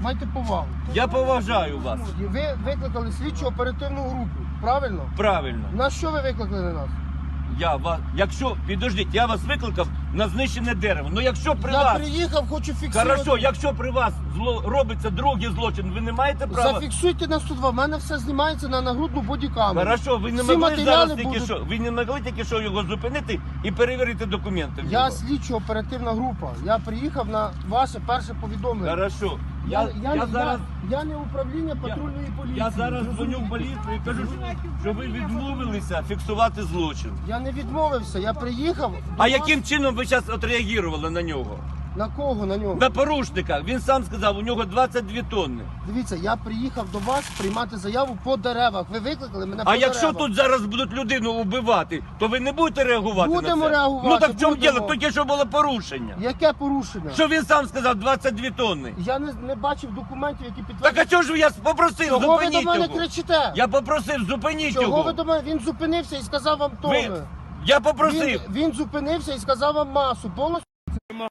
Майте повагу. Я поважаю вас. Ви викликали слідчу оперативну групу. Правильно? Правильно. На що ви викликали нас? Я вас. Якщо підождіть, я вас викликав на знищене дерево. Ну якщо при Я вас. приїхав, хочу фіксувати. Хорошо, якщо при вас зло робиться другий злочин, ви не маєте права. Зафіксуйте на 102. У мене все знімається на нагрудну бодікамеру. Хорошо, ви не Всі могли матеріали зараз тільки будуть- що. Ви не могли тільки що його зупинити і перевірити документи. в Я нього? слідчо оперативна група. Я приїхав на ваше перше повідомлення. Хорошо. Я, Я, я, зараз. я не управління патрульної поліції. Я зараз дзвоню в поліцію і кажу, що ви відмовилися фіксувати злочин. Я не відмовився, я приїхав. до А вас. яким чином ви зараз отреагували на нього? На кого на нього? На порушника. Він сам сказав, у нього 22 тонни. Дивіться, я приїхав до вас приймати заяву по деревах. Ви викликали мене по А якщо деревах. тут зараз будуть людину вбивати, то ви не будете реагувати Будемо на це? реагувати, Ну так в чому будемо. діло? Тільки що було порушення. Яке порушення? Що він сам сказав 22 тонни. Я не, не бачив документів, які Так підтверджують. а чого ж я попросив, Чого ви до мене його. кричите? Я попросив, зупиніть Чого його. ви до мене? Він зупинився і сказав вам тони. Ви- Я попросив. Він, він зупинився і сказав вам масу. Повністю